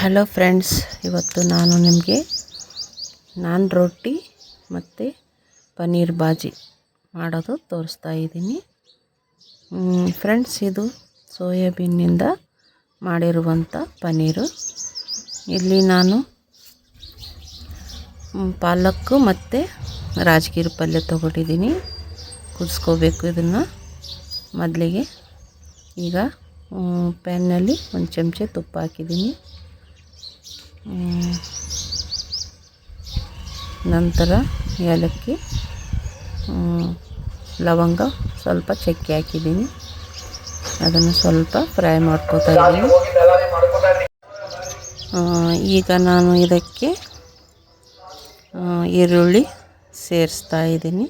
Hello friends ಇವತ್ತು ನಾನು ನಿಮಗೆ ನಾನ್ ರೊಟ್ಟಿ ಮತ್ತು ಪನ್ನೀರ್ ಬಾಜಿ ಮಾಡೋದು ತೋರಿಸ್ತಾ ಇದ್ದೀನಿ. ಫ್ರೆಂಡ್ಸ್ ಇದು ಸೋಯಾಬೀನಿಂದ ಮಾಡಿರುವಂಥ ಪನ್ನೀರು. ಇಲ್ಲಿ ನಾನು ಪಾಲಕ್ಕು ಮತ್ತು ರಾಜಗಿರಿ ಪಲ್ಯ ತೊಗೊಂಡಿದ್ದೀನಿ. ಕುದಿಸ್ಕೋಬೇಕು ಇದನ್ನು ಮೊದಲಿಗೆ. ಈಗ ಪ್ಯಾನ್ನಲ್ಲಿ ಒಂದು ಚಮಚ ತುಪ್ಪ ಹಾಕಿದ್ದೀನಿ. ನಂತರ ಏಲಕ್ಕಿ ಲವಂಗ ಸ್ವಲ್ಪ ಚಕ್ಕೆ ಹಾಕಿದ್ದೀನಿ. ಅದನ್ನು ಸ್ವಲ್ಪ ಫ್ರೈ ಮಾಡ್ಕೋತಾ ಇದ್ದೀನಿ. ಈಗ ನಾನು ಇದಕ್ಕೆ ಈರುಳ್ಳಿ ಸೇರಿಸ್ತಾ ಇದ್ದೀನಿ.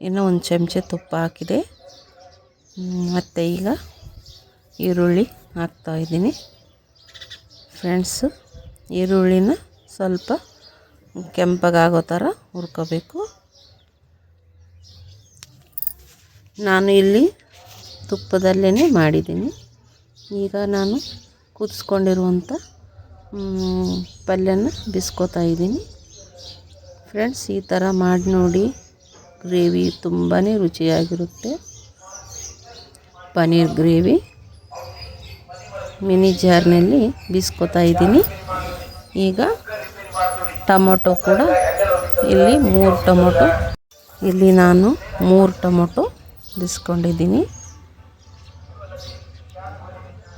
ಇನ್ನು ಒಂದು ಚಮಚ ತುಪ್ಪ ಹಾಕಿದೆ. ಮತ್ತು ಈಗ ಈರುಳ್ಳಿ ಹಾಕ್ತಾ ಇದ್ದೀನಿ. ಫ್ರೆಂಡ್ಸು ಈರುಳ್ಳಿನ ಸ್ವಲ್ಪ ಕೆಂಪಗಾಗೋ ಥರ ಹುರ್ಕೋಬೇಕು. ನಾನು ಇಲ್ಲಿ ತುಪ್ಪದಲ್ಲೇ ಮಾಡಿದ್ದೀನಿ. ಈಗ ನಾನು ಕುದಿಸ್ಕೊಂಡಿರುವಂಥ ಪಲ್ಯನ ಬಿಸ್ಕೋತಾ ಇದ್ದೀನಿ. ಫ್ರೆಂಡ್ಸ್, ಈ ಥರ ಮಾಡಿ ನೋಡಿ. ಗ್ರೇವಿ ತುಂಬಾ ರುಚಿಯಾಗಿರುತ್ತೆ. ಪನ್ನೀರ್ ಗ್ರೇವಿ. ಮಿನಿ ಜಾರ್ನಲ್ಲಿ ಬಿಸ್ಕೋತಾ ಇದ್ದೀನಿ. ಈಗ ಟೊಮೊಟೊ ಕೂಡ ಇಲ್ಲಿ ಮೂರು ಟೊಮೊಟೊ. ಇಲ್ಲಿ ನಾನು ಮೂರು ಟೊಮೊಟೊ ಬಿಸ್ಕೊಂಡಿದ್ದೀನಿ.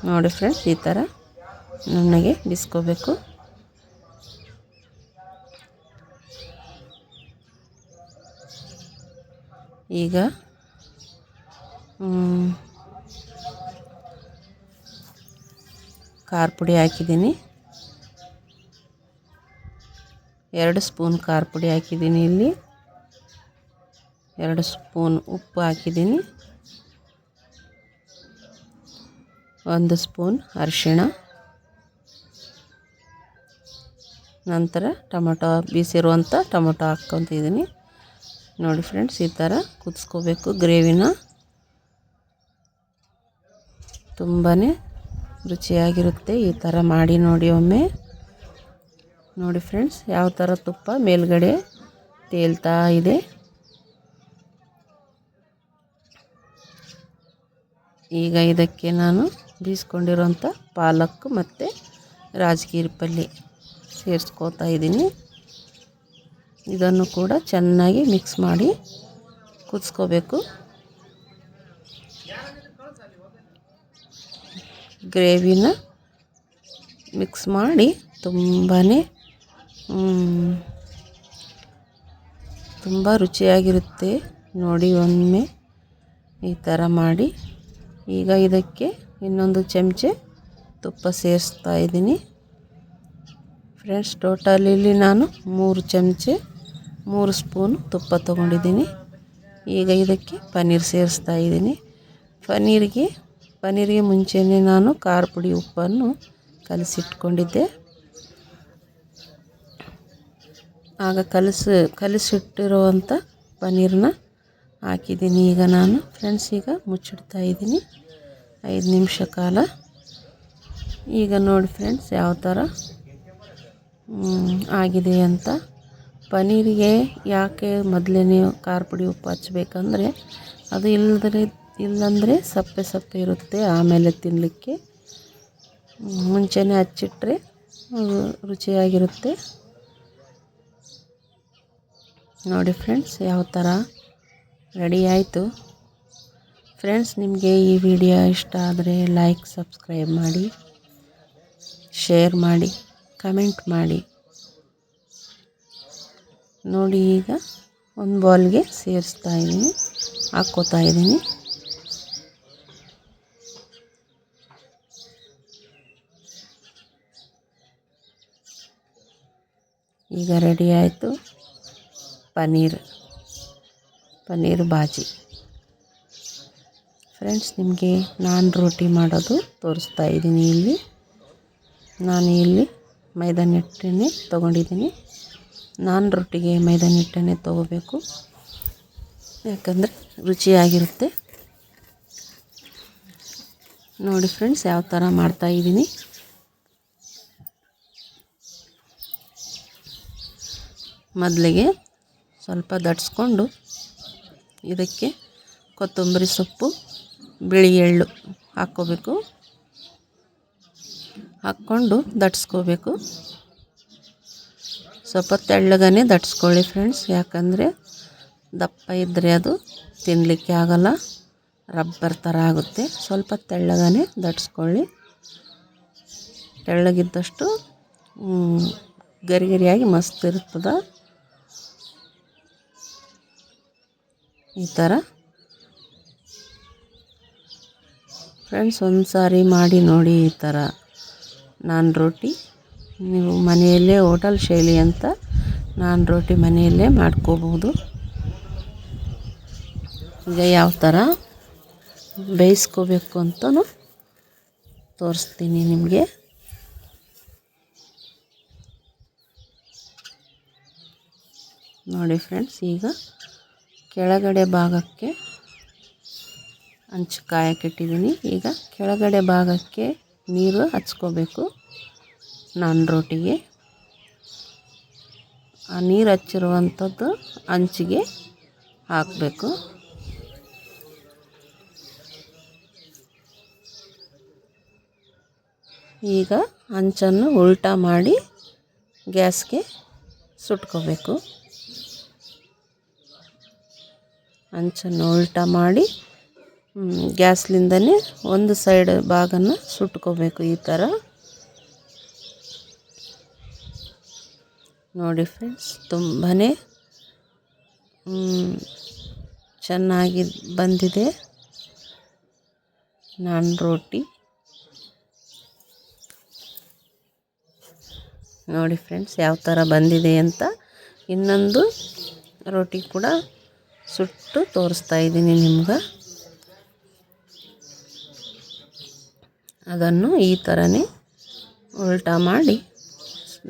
ನೋಡಿ ಫ್ರೆಂಡ್ಸ್, ಈ ಥರ ನುಣ್ಣಗೆ ಬಿಸ್ಕೋಬೇಕು. ಈಗ ಖಾರ ಪುಡಿ ಹಾಕಿದ್ದೀನಿ. ಎರಡು ಸ್ಪೂನ್ ಖಾರ ಪುಡಿ ಹಾಕಿದ್ದೀನಿ ಇಲ್ಲಿ. ಎರಡು ಸ್ಪೂನ್ ಉಪ್ಪು ಹಾಕಿದ್ದೀನಿ. ಒಂದು ಸ್ಪೂನ್ ಅರಿಶಿಣ. ನಂತರ ಟೊಮೊಟೊ ಬೀಸಿರುವಂಥ ಟೊಮೊಟೊ ಹಾಕ್ಕೊತಿದ್ದೀನಿ. ನೋಡಿ ಫ್ರೆಂಡ್ಸ್, ಈ ಥರ ಕುದಿಸ್ಕೋಬೇಕು ಗ್ರೇವಿನ. ತುಂಬಾ ರುಚಿಯಾಗಿರುತ್ತೆ ಈ ಥರ ಮಾಡಿ ನೋಡಿ ಒಮ್ಮೆ. ನೋಡಿ ಫ್ರೆಂಡ್ಸ್ ಯಾವ ಥರ ತುಪ್ಪ ಮೇಲ್ಗಡೆ ತೇಲ್ತಾ ಇದೆ. ಈಗ ಇದಕ್ಕೆ ನಾನು ಬೀಸ್ಕೊಂಡಿರೋಂಥ ಪಾಲಕ್ ಮತ್ತು ರಾಜಗಿರಿ ಪಲ್ಲಿ ಸೇರಿಸ್ಕೋತಾ ಇದ್ದೀನಿ. ಇದನ್ನು ಕೂಡ ಚೆನ್ನಾಗಿ ಮಿಕ್ಸ್ ಮಾಡಿ ಕುದಿಸ್ಕೋಬೇಕು. ಗ್ರೇವಿನ ಮಿಕ್ಸ್ ಮಾಡಿ ತುಂಬಾ ತುಂಬ ರುಚಿಯಾಗಿರುತ್ತೆ. ನೋಡಿ, ಒಮ್ಮೆ ಈ ಥರ ಮಾಡಿ. ಈಗ ಇದಕ್ಕೆ ಇನ್ನೊಂದು ಚಮಚೆ ತುಪ್ಪ ಸೇರಿಸ್ತಾ ಇದ್ದೀನಿ. ಫ್ರೆಂಡ್ಸ್, ಟೋಟಲಿಲ್ಲಿ ನಾನು ಮೂರು ಚಮಚೆ, ಮೂರು ಸ್ಪೂನ್ ತುಪ್ಪ ತೊಗೊಂಡಿದ್ದೀನಿ. ಈಗ ಇದಕ್ಕೆ ಪನ್ನೀರ್ ಸೇರಿಸ್ತಾ ಇದ್ದೀನಿ. ಪನ್ನೀರಿಗೆ ಪನ್ನೀರಿಗೆ ಮುಂಚೆನೇ ನಾನು ಖಾರ ಪುಡಿ ಉಪ್ಪನ್ನು ಕಲಸಿಟ್ಕೊಂಡಿದ್ದೆ. ಆಗ ಕಲಸಿ ಕಲಸಿಟ್ಟಿರುವಂಥ ಪನ್ನೀರನ್ನ ಹಾಕಿದ್ದೀನಿ ಈಗ ನಾನು. ಫ್ರೆಂಡ್ಸ್, ಈಗ ಮುಚ್ಚಿಡ್ತಾ ಇದ್ದೀನಿ. ಐದು ನಿಮಿಷ ಕಾಲ. ಈಗ ನೋಡಿ ಫ್ರೆಂಡ್ಸ್, ಯಾವ ಥರ ಆಗಿದೆ ಅಂತ. ಪನ್ನೀರಿಗೆ ಯಾಕೆ ಮೊದಲೇ ಖಾರ ಪುಡಿ ಉಪ್ಪು ಹಚ್ಬೇಕಂದ್ರೆ, ಅದು ಇಲ್ಲದ್ರೆ ಇಲ್ಲಂದರೆ ಸಪ್ಪೆ ಸಪ್ಪೆ ಇರುತ್ತೆ ಆಮೇಲೆ ತಿನ್ನಲಿಕ್ಕೆ ಮುಂಚೆನೇ ಹಚ್ಚಿಟ್ರೆ ರುಚಿಯಾಗಿರುತ್ತೆ. ನೋಡಿ ಫ್ರೆಂಡ್ಸ್, ಯಾವ ಥರ ರೆಡಿ ಆಯಿತು. ಫ್ರೆಂಡ್ಸ್, ನಿಮಗೆ ಈ ವಿಡಿಯೋ ಇಷ್ಟ ಆದರೆ ಲೈಕ್ ಸಬ್ಸ್ಕ್ರೈಬ್ ಮಾಡಿ ಶೇರ್ ಮಾಡಿ ಕಮೆಂಟ್ ಮಾಡಿ. ನೋಡಿ ಈಗ ಒಂದು ಬಾಲ್ಗೆ ಸೇರಿಸ್ತಾ ಇದ್ದೀನಿ ಹಾಕ್ಕೋತಾ ಇದ್ದೀನಿ ಈಗ ರೆಡಿ ಆಯಿತು. ಪನ್ನೀರ್ ಪನ್ನೀರ್ ಬಾಜಿ. ಫ್ರೆಂಡ್ಸ್, ನಿಮಗೆ ನಾನು ರೋಟಿ ಮಾಡೋದು ತೋರಿಸ್ತಾ ಇದ್ದೀನಿ ಇಲ್ಲಿ. ನಾನು ಇಲ್ಲಿ ಮೈದಾ ಹಿಟ್ಟನ್ನೇ ತೊಗೊಂಡಿದ್ದೀನಿ. ನಾನು ರೊಟ್ಟಿಗೆ ಮೈದಾ ಹಿಟ್ಟನ್ನೇ ತೊಗೋಬೇಕು. ಯಾಕಂದರೆ ರುಚಿಯಾಗಿರುತ್ತೆ. ನೋಡಿ ಫ್ರೆಂಡ್ಸ್, ಯಾವ ಥರ ಮಾಡ್ತಾಯಿದ್ದೀನಿ ಮೊದಲಿಗೆ ಸ್ವಲ್ಪ ದಟ್ಸ್ಕೊಂಡು ಇದಕ್ಕೆ ಕೊತ್ತಂಬರಿ ಸೊಪ್ಪು, ಬಿಳಿ ಎಳ್ಳು ಹಾಕ್ಕೋಬೇಕು. ಹಾಕ್ಕೊಂಡು ದಟ್ಸ್ಕೋಬೇಕು ಸ್ವಲ್ಪ ತೆಳ್ಳಗನೆ ದಟ್ಸ್ಕೊಳ್ಳಿ ಫ್ರೆಂಡ್ಸ್, ಯಾಕಂದರೆ ದಪ್ಪ ಇದ್ದರೆ ಅದು ತಿನ್ನಲಿಕ್ಕೆ ಆಗಲ್ಲ, ರಬ್ಬರ್ ಥರ ಆಗುತ್ತೆ. ಸ್ವಲ್ಪ ತೆಳ್ಳಗನೆ ದಟ್ಸ್ಕೊಳ್ಳಿ ತೆಳ್ಳಗಿದ್ದಷ್ಟು ಗರಿ ಗರಿಯಾಗಿ ಮಸ್ತ್ ಇರ್ತದೆ. ಈ ಥರ ಫ್ರೆಂಡ್ಸ್ ಒಂದು ಸಾರಿ ಮಾಡಿ ನೋಡಿ ಈ ಥರ ನಾನ್ ರೋಟಿ, ನೀವು ಮನೆಯಲ್ಲೇ ಹೋಟೆಲ್ ಶೈಲಿ ಅಂತ ನಾನ್ ರೋಟಿ ಮನೆಯಲ್ಲೇ ಮಾಡ್ಕೋಬೋದು ಈಗ ಯಾವ ಥರ ಬೇಯಿಸ್ಕೋಬೇಕು ಅಂತಲೂ ತೋರಿಸ್ತೀನಿ ನಿಮಗೆ. ನೋಡಿ ಫ್ರೆಂಡ್ಸ್ ಈಗ ಕೆಳಗಡೆ ಭಾಗಕ್ಕೆ ಹಂಚು ಕಾಯಕ್ಕಿಟ್ಟಿದ್ದೀನಿ ಈಗ ಕೆಳಗಡೆ ಭಾಗಕ್ಕೆ ನೀರು ಹಚ್ಕೋಬೇಕು ನಾನ್ ರೋಟಿಗೆ. ಆ ನೀರು ಹಚ್ಚಿರುವಂಥದ್ದು ಹಂಚಿಗೆ ಹಾಕಬೇಕು. ಈಗ ಹಂಚನ್ನು ಉಲ್ಟಾ ಮಾಡಿ ಗ್ಯಾಸ್ಗೆ ಸುಟ್ಕೋಬೇಕು. ಹಂಚನ್ನು ಉಲ್ಟಾ ಮಾಡಿ ಗ್ಯಾಸ್ಲಿಂದನೇ ಒಂದು ಸೈಡ್ ಭಾಗನ ಸುಟ್ಕೋಬೇಕು ಈ ಥರ. ನೋಡಿ ಫ್ರೆಂಡ್ಸ್ ತುಂಬಾ ಚೆನ್ನಾಗಿ ಬಂದಿದೆ. ನಾನ್ ರೋಟಿ. ನೋಡಿ ಫ್ರೆಂಡ್ಸ್, ಯಾವ ಥರ ಬಂದಿದೆ ಅಂತ ಇನ್ನೊಂದು ರೋಟಿ ಕೂಡ ಸುಟ್ಟು ತೋರಿಸ್ತಾ ಇದ್ದೀನಿ ನಿಮ್ಗೆ. ಅದನ್ನು ಈ ಥರನೇ ಉಲ್ಟಾ ಮಾಡಿ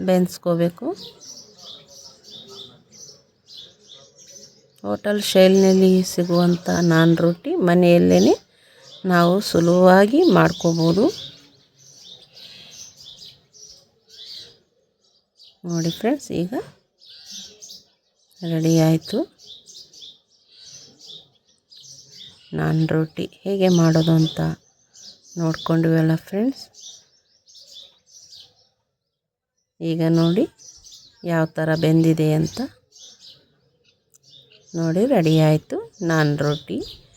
ಬೆನ್ಸ್ಕೋಬೇಕು ಹೋಟೆಲ್ ಶೈಲಿನಲ್ಲಿ ಸಿಗುವಂಥ ನಾನ್ ರೊಟ್ಟಿ ಮನೆಯಲ್ಲೇ ನಾವು ಸುಲಭವಾಗಿ ಮಾಡ್ಕೋಬೋದು. ನೋಡಿ ಫ್ರೆಂಡ್ಸ್, ಈಗ ರೆಡಿ ಆಯಿತು. ನಾನ್ ರೊಟ್ಟಿ ಹೇಗೆ ಮಾಡೋದು ಅಂತ ನೋಡ್ಕೊಂಡಿವಲ್ಲ ಫ್ರೆಂಡ್ಸ್ ಈಗ ನೋಡಿ ಯಾವ ಥರ ಬೆಂದಿದೆ ಅಂತ. ನೋಡಿ ರೆಡಿ ಆಯಿತು. ನಾನ್ ರೋಟಿ.